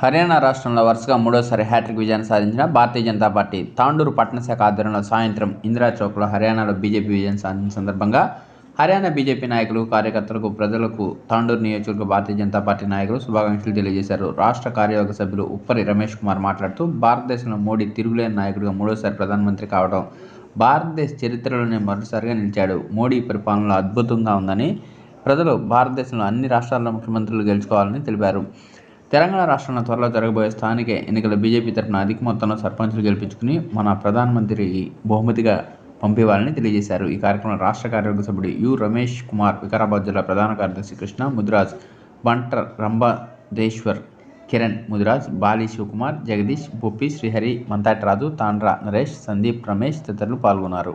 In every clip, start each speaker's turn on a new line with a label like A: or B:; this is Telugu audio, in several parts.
A: హర్యానా రాష్ట్రంలో వరుసగా మూడోసారి హ్యాట్రిక్ విజయాన్ని సాధించిన భారతీయ జనతా పార్టీ తాండూరు పట్టణ శాఖ ఆధ్వర్యంలో సాయంత్రం ఇందిరా చౌక్లో హర్యానాలో బీజేపీ విజయం సాధించిన సందర్భంగా హర్యానా బీజేపీ నాయకులు కార్యకర్తలకు ప్రజలకు తాండూరు నియోజకవర్గ భారతీయ జనతా పార్టీ నాయకులు శుభాకాంక్షలు తెలియజేశారు. రాష్ట్ర కార్యవర్గ సభ్యులు ఉప్పరి రమేష్ కుమార్ మాట్లాడుతూ భారతదేశంలో మోడీ తిరుగులేని నాయకుడిగా మూడోసారి ప్రధానమంత్రి కావడం భారతదేశ చరిత్రలోనే మరోసారిగా నిలిచాడు. మోడీ పరిపాలనలో అద్భుతంగా ఉందని ప్రజలు భారతదేశంలో అన్ని రాష్ట్రాల ముఖ్యమంత్రులు గెలుచుకోవాలని తెలిపారు. తెలంగాణ రాష్ట్రంలో త్వరలో జరగబోయే స్థానిక ఎన్నికల బీజేపీ తరఫున అధిక మొత్తంలో సర్పంచులు గెలిపించుకుని మన ప్రధానమంత్రి బహుమతిగా పంపేవాలని తెలియజేశారు. ఈ కార్యక్రమంలో రాష్ట్ర కార్యవర్గ సభ్యుడు యు. రమేష్ కుమార్ వికారాబాద్ జిల్లా ప్రధాన కార్యదర్శి కృష్ణ ముదిరాజ్ బంటర్ రంభదేశ్వర్ కిరణ్ ముదిరాజ్ బాలి శివకుమార్ జగదీష్ బొప్పి శ్రీహరి మంతాటి రాజు తాండ్రా నరేష్ సందీప్ రమేష్ తదితరులు పాల్గొన్నారు.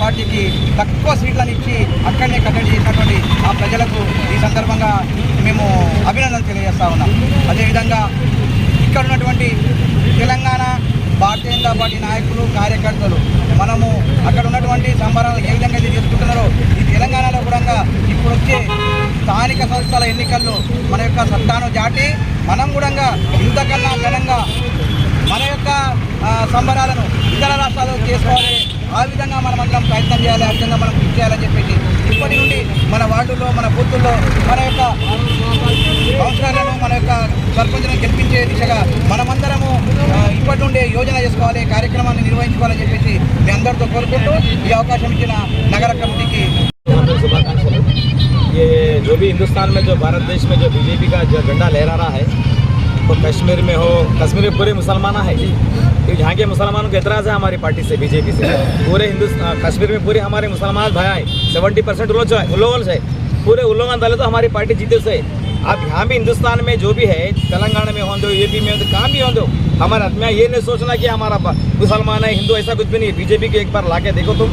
B: పార్టీకి తక్కువ సీట్లను ఇచ్చి అక్కడనే కట్టడి చేసినటువంటి ఆ ప్రజలకు ఈ సందర్భంగా మేము అభినందనలు తెలియజేస్తా ఉన్నాం. అదేవిధంగా ఇక్కడ ఉన్నటువంటి తెలంగాణ భారతీయ జనతా పార్టీ నాయకులు కార్యకర్తలు మనము అక్కడ ఉన్నటువంటి సంబరాలు ఏ విధంగా అయితే చేసుకుంటున్నారో ఈ తెలంగాణలో కూడా ఇప్పుడు వచ్చే స్థానిక సంస్థల ఎన్నికల్లో మన యొక్క సత్తాను దాటి మనం కూడా ఇంతకన్నా ఘనంగా మన యొక్క ఆ, సంబరాలను ఇతర రాష్ట్రాల్లో చేసుకోవాలి ఆ విధంగా మనం అందరం ప్రయత్నం చేయాలి ఆ విధంగా మనం కృషి చేయాలని చెప్పేసి ఇప్పటి నుండి మన వార్డుల్లో మన బూతుల్లో మన యొక్క సంవత్సరాలను మన యొక్క సర్పంచులను గెలిపించే దిశగా మనమందరము ఆ, ఇప్పటి నుండే యోజన చేసుకోవాలి కార్యక్రమాన్ని నిర్వహించుకోవాలని చెప్పేసి మీ అందరితో కోరుకుంటూ ఈ అవకాశం ఇచ్చిన నగర కమిటీకి
C: शुभाकांक्षलु ये जो भी हिंदुस्तान में जो भारत देश में जो बीजेपी का जो झंडा लहरा रहा है तो कश्मीर में हो, कश्मीर में पूरे मुसलमान है तो यहाँ के मुसलमानों का एतराज़ है हमारी पार्टी से, बीजेपी से। पूरे हिंदुस्तान कश्मीर में पूरे हमारे मुसलमान भाई है। सेवेंटी परसेंट उल्लोगन है पूरे उल्लोगन डाले तो हमारी पार्टी जीते से। आप यहाँ भी हिंदुस्तान में जो भी है, तेलंगाना में हो दो यूपी में हो कहाँ भी हो दो हमारे आदमी ये नहीं सोचना कि हमारा मुसलमान है, हिंदू, ऐसा कुछ भी नहीं। बीजेपी के एक बार ला के देखो तुम।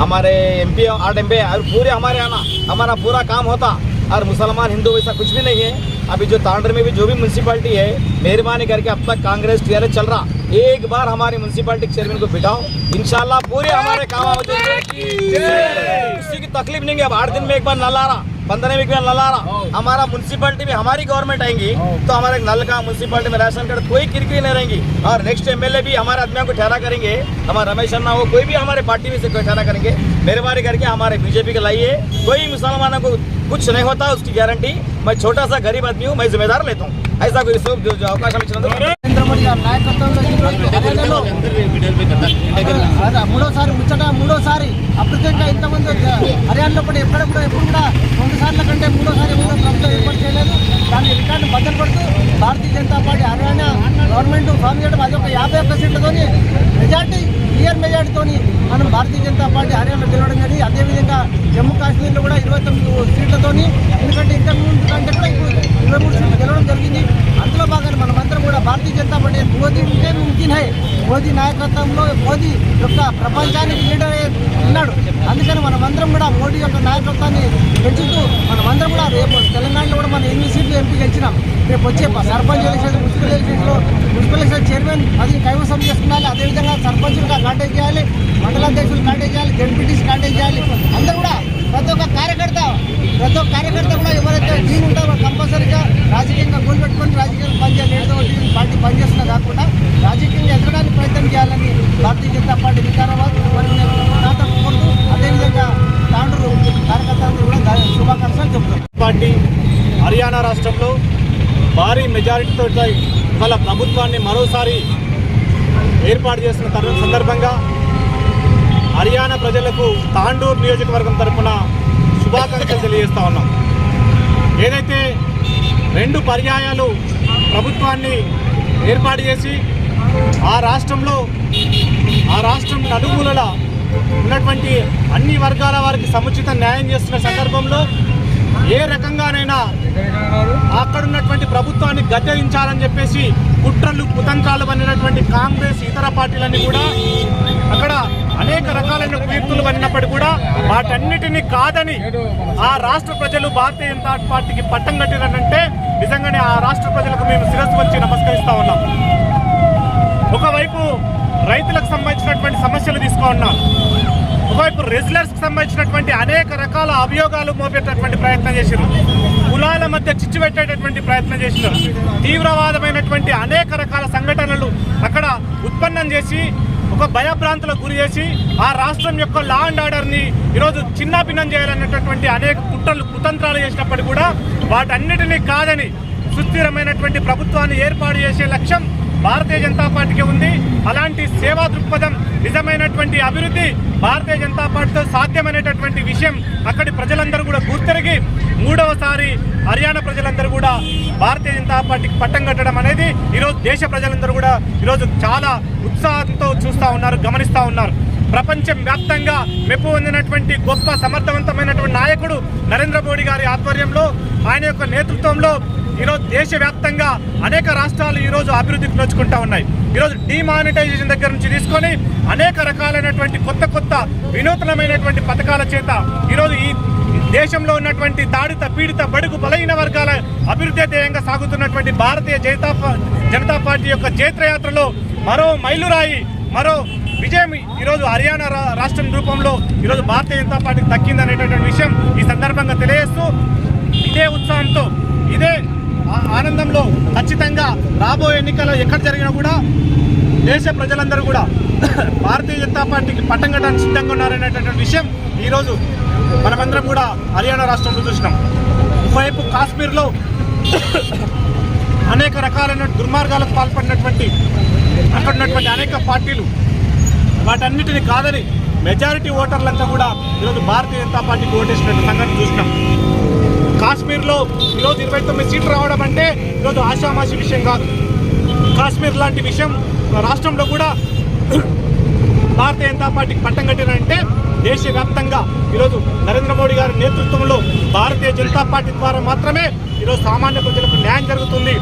C: हमारे एम पी आठ एम और पूरे हमारे आना, हमारा पूरा काम होता। और मुसलमान हिंदू वैसा कुछ भी नहीं है। अभी जो तांडर में भी जो भी म्यूनसिपाली है मेहरबानी करके अब तक कांग्रेस टीआरएस चल रहा। एक बार हमारे म्यूनसिपालिटी के चेयरमैन को बिठाओ। इंशाल्लाह पूरे हमारे काम किसी की तकलीफ़ नहीं है। अब आठ दिन में एक बार नल आ रहा। पंद्रह में एक बार नल आ रहा। हमारा म्यूनसिपाली में हमारी गवर्नमेंट आएँगी तो हमारे नल का म्यूनसिपालिटी में राशन कार्ड कोई किरकिरी नहीं रहेंगी। और नेक्स्ट एमएलए भी हमारे आदमियों को ठहरा करेंगे। हमारा रमेश शर्मा हो कोई भी हमारे पार्टी में से कोई ठहरा करेंगे। मेहरबानी करके हमारे बीजेपी के लाइए। कोई मुसलमानों को कुछ नहीं होता उसकी गारंटी मैं छोटा सा गरीब आदमी हूँ मैं जिम्मेदार लेता हूँ। ऐसा कोई అవకాశం ఇచ్చినందుకు
D: నరేంద్ర మోడీ గారు నాయకత్వంలో మూడోసారి ముచ్చట మూడోసారి అప్రత్యంగా ఇంతమంది హర్యానాలో కూడా ఎక్కడ కూడా ఎప్పుడు కూడా రెండు సార్ల కంటే మూడోసారి కూడా ప్రభుత్వం ఏర్పాటు చేయలేదు. దాని రికార్డు బద్దలు పడుతూ భారతీయ జనతా పార్టీ హర్యానా గవర్నమెంట్ ఫామ్ చేయడం అది ఒక యాభై ఒక్క సీట్లతోని మెజార్టీ క్లియర్ మెజార్టీతో మనం భారతీయ జనతా పార్టీ హర్యానా గెలవడం జరిగింది. అదేవిధంగా జమ్మూ కాశ్మీర్లో కూడా ఇరవై తొమ్మిది సీట్లతోని ఎందుకంటే ఇంతకు ముందు కంటే కూడా ఇప్పుడు ఇరవై మూడు సీట్లు గెలవడం జరిగింది. అందులో భాగంగా మనమందరం కూడా భారతీయ జనతా పార్టీ మోదీ ఉంటే ముఖ్యం హై మోదీ నాయకత్వంలో మోదీ యొక్క ప్రపంచానికి లీడర్ ఉన్నాడు. అందుకని మనమందరం కూడా మోడీ యొక్క నాయకత్వాన్ని పెంచుతూ మనమందరం కూడా రేపు తెలంగాణలో కూడా మనం ఎన్ని సీట్లు ఎంపీ గెలిచినాం. రేపు వచ్చే సర్పంచ్ ఎలక్షన్ మున్సిపల్ ఎలక్షన్లో మున్సిపల్ ఎలక్షన్ చైర్మన్ అది కైవసం చేసుకున్నాలి అదేవిధంగా సర్పంచులుగా కాంటాక్ట్ చేయాలి మండలాధ్యక్షులు కాంటాక్ట్ చేయాలి జడ్పీటీసీ కాంటాక్ట్ చేయాలి. అందరూ కూడా ప్రతి ఒక్క కార్యకర్త ప్రతి ఒక్క కార్యకర్త కూడా ఎవరైతే టీం ఉంటారో కంపల్సరీగా రాజకీయంగా గోల్ పెట్టుకొని రాజకీయాలు పనిచేయాలి పార్టీ పనిచేస్తున్నా కాకుండా రాజకీయంగా ఎదగడానికి ప్రయత్నం చేయాలని భారతీయ జనతా పార్టీ వికారాబాద్ మరియు కోరుతూ అదేవిధంగా తాండ్రులు కార్యకర్తలందరూ కూడా శుభాకాంక్షలు చెప్తున్నాను
E: పార్టీ హర్యానా రాష్ట్రంలో భారీ మెజారిటీతో ఇవాళ ప్రభుత్వాన్ని మరోసారి ఏర్పాటు చేసిన తరుణ సందర్భంగా హర్యానా ప్రజలకు తాండూర్ నియోజకవర్గం తరఫున శుభాకాంక్షలు తెలియజేస్తా ఉన్నాం. ఏదైతే రెండు పర్యాయాలు ప్రభుత్వాన్ని ఏర్పాటు చేసి ఆ రాష్ట్రంలో ఆ రాష్ట్రం నలుమూలల ఉన్నటువంటి అన్ని వర్గాల వారికి సముచిత న్యాయం చేస్తున్న సందర్భంలో ఏ రకంగానైనా అక్కడ ఉన్నటువంటి ప్రభుత్వాన్ని గద్దెదించాలని చెప్పేసి కుట్రలు కుతంత్రాలు పడినటువంటి కాంగ్రెస్ పార్టీలన్నీ కూడా అక్కడ అనేక రకాలైన కీర్తులు పడినప్పటికీ కూడా వాటన్నిటిని కాదని ఆ రాష్ట్ర ప్రజలు భారతీయ జనతా పార్టీకి పట్టం కట్టిరనంటే నిజంగానే ఆ రాష్ట్ర ప్రజలకు మేము శిరస్సు వచ్చి నమస్కరిస్తా ఉన్నాం. ఒకవైపు రైతులకు సంబంధించినటువంటి ఒకవైపు రెజ్లర్స్ సంబంధించినటువంటి అనేక రకాల అభియోగాలు మోపేటటువంటి ప్రయత్నం చేశారు కులాల మధ్య చిచ్చు పెట్టేటటువంటి ప్రయత్నం చేసినారు తీవ్రవాదమైనటువంటి అనేక రకాల సంఘటనలు అక్కడ ఉత్పన్నం చేసి ఒక భయభ్రాంతులకు గురి చేసి ఆ రాష్ట్రం యొక్క లా అండ్ ఆర్డర్ని ఈరోజు చిన్నాభిన్నం చేయాలన్నటువంటి అనేక కుట్రలు కుతంత్రాలు చేసినప్పటికీ కూడా వాటన్నిటినీ కాదని సుస్థిరమైనటువంటి ప్రభుత్వాన్ని ఏర్పాటు చేసే లక్ష్యం భారతీయ జనతా పార్టీకి ఉంది. అలాంటి సేవా దృక్పథం నిజమైనటువంటి అభివృద్ధి భారతీయ జనతా పార్టీతో సాధ్యమైనటువంటి విషయం అక్కడి ప్రజలందరూ కూడా గుర్తెరిగి మూడవసారి హర్యానా ప్రజలందరూ కూడా భారతీయ జనతా పార్టీకి పట్టం కట్టడం అనేది ఈరోజు దేశ ప్రజలందరూ కూడా ఈరోజు చాలా ఉత్సాహంతో చూస్తూ ఉన్నారు గమనిస్తూ ఉన్నారు. ప్రపంచం వ్యాప్తంగా మెప్పు పొందినటువంటి గొప్ప సమర్థవంతమైనటువంటి నాయకుడు నరేంద్ర మోడీ గారి ఆధ్వర్యంలో ఆయన యొక్క నేతృత్వంలో ఈరోజు దేశవ్యాప్తంగా అనేక రాష్ట్రాలు ఈరోజు అభివృద్ధికి నోచుకుంటా ఉన్నాయి. ఈరోజు డిమానిటైజేషన్ దగ్గర నుంచి తీసుకొని అనేక రకాలైనటువంటి కొత్త కొత్త వినూతనమైనటువంటి పథకాల చేత ఈరోజు ఈ దేశంలో ఉన్నటువంటి దాడిత పీడిత బడుగు బలహీన వర్గాల అభివృద్ధి ధ్యేయంగా సాగుతున్నటువంటి భారతీయ జనతా జనతా పార్టీ యొక్క జైత్రయాత్రలో మరో మైలురాయి మరో విజయం ఈరోజు హర్యానా రా- రాష్ట్రం రూపంలో ఈరోజు భారతీయ జనతా పార్టీకి దక్కిందనేటటువంటి విషయం ఈ సందర్భంగా తెలియజేస్తూ ఇదే ఉత్సాహంతో ఇదే ఆనందంలో ఖచ్చితంగా రాబోయే ఎన్నికల్లో ఎక్కడ జరిగినా కూడా దేశ ప్రజలందరూ కూడా భారతీయ జనతా పార్టీకి పట్టం కట్టడానికి సిద్ధంగా ఉన్నారనేటటువంటి విషయం ఈరోజు మనమందరం కూడా హర్యానా రాష్ట్రంలో చూసినాం. ఒకవైపు కాశ్మీర్లో అనేక రకాలైన దుర్మార్గాలకు పాల్పడినటువంటి అక్కడ ఉన్నటువంటి అనేక పార్టీలు వాటన్నిటిని కాదని మెజారిటీ ఓటర్లంతా కూడా ఈరోజు భారతీయ జనతా పార్టీకి ఓటేసినటువంటి సంగతి చూసినాం. కాశ్మీర్లో ఈరోజు ఇరవై తొమ్మిది సీట్లు రావడం అంటే ఈరోజు ఆషామాషి విషయం కాదు. కాశ్మీర్ లాంటి విషయం రాష్ట్రంలో కూడా భారతీయ జనతా పార్టీకి పట్టం కట్టినంటే దేశవ్యాప్తంగా ఈరోజు నరేంద్ర మోడీ గారి నేతృత్వంలో భారతీయ జనతా పార్టీ ద్వారా మాత్రమే ఈరోజు సామాన్య ప్రజలకు న్యాయం జరుగుతుంది.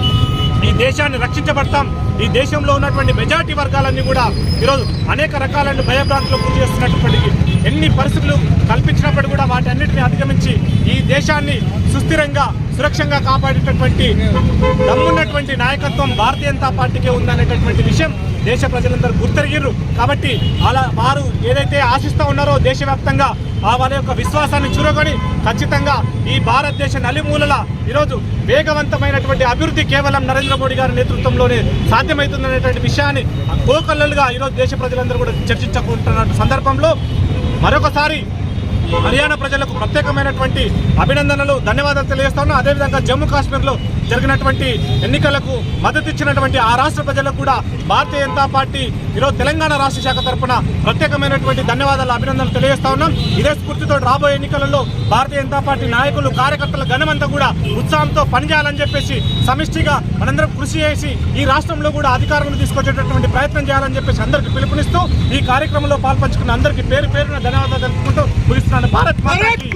E: ఈ దేశాన్ని రక్షించబడతాం. ఈ దేశంలో ఉన్నటువంటి మెజార్టీ వర్గాలన్నీ కూడా ఈరోజు అనేక రకాలైన భయభ్రాంతులకు గురి చేస్తున్నటువంటి ఎన్ని పరిస్థితులు కల్పించినప్పటికీ కూడా వాటి అన్నింటినీ అధిగమించి ఈ దేశాన్ని సుస్థిరంగా సురక్షంగా కాపాడేటటువంటి దమ్మున్నటువంటి నాయకత్వం భారతీయ జనతా పార్టీకే ఉందనేటటువంటి విషయం దేశ ప్రజలందరూ గుర్తెరిగిర్రు. కాబట్టి అలా వారు ఏదైతే ఆశిస్తూ ఉన్నారో దేశవ్యాప్తంగా ఆ వారి యొక్క విశ్వాసాన్ని చూరగొని ఖచ్చితంగా ఈ భారతదేశ నలుమూలల ఈరోజు వేగవంతమైనటువంటి అభివృద్ధి కేవలం నరేంద్ర మోడీ గారి నేతృత్వంలోనే సాధ్యమవుతుందనేటువంటి విషయాన్ని కోకల్లలుగా ఈరోజు దేశ ప్రజలందరూ కూడా చర్చించుకుంటున్న సందర్భంలో మరొకసారి హర్యానా ప్రజలకు ప్రత్యేకమైనటువంటి అభినందనలు ధన్యవాదాలు తెలియజేస్తా అదేవిధంగా జమ్మూ కాశ్మీర్లో జరిగినటువంటి ఎన్నికలకు మద్దతు ఇచ్చినటువంటి ఆ రాష్ట్ర ప్రజలకు కూడా భారతీయ జనతా పార్టీ ఈరోజు తెలంగాణ రాష్ట్ర శాఖ తరఫున ప్రత్యేకమైనటువంటి ధన్యవాదాలు అభినందనలు తెలియజేస్తా ఉన్నాం. ఇదే స్ఫూర్తితో రాబోయే ఎన్నికలలో భారతీయ జనతా పార్టీ నాయకులు కార్యకర్తల ఘనమంతా కూడా ఉత్సాహంతో పనిచేయాలని చెప్పేసి సమిష్టిగా మనందరం కృషి చేసి ఈ రాష్ట్రంలో కూడా అధికారంలో తీసుకొచ్చేటటువంటి ప్రయత్నం చేయాలని చెప్పేసి అందరికీ పిలుపునిస్తూ ఈ కార్యక్రమంలో పాల్పంచుకున్న అందరికీ పేరు పేరున ధన్యవాదాలు తెలుపుకుంటూ ముగిస్తున్నాను. भारत माता की।